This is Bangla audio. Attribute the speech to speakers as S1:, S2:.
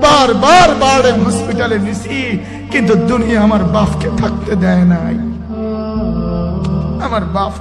S1: বারবার বারে হসপিটালে নিছি কিন্তু দুনিয়া আমার বাপকে থাকতে দেয় নাই। আমার বাপ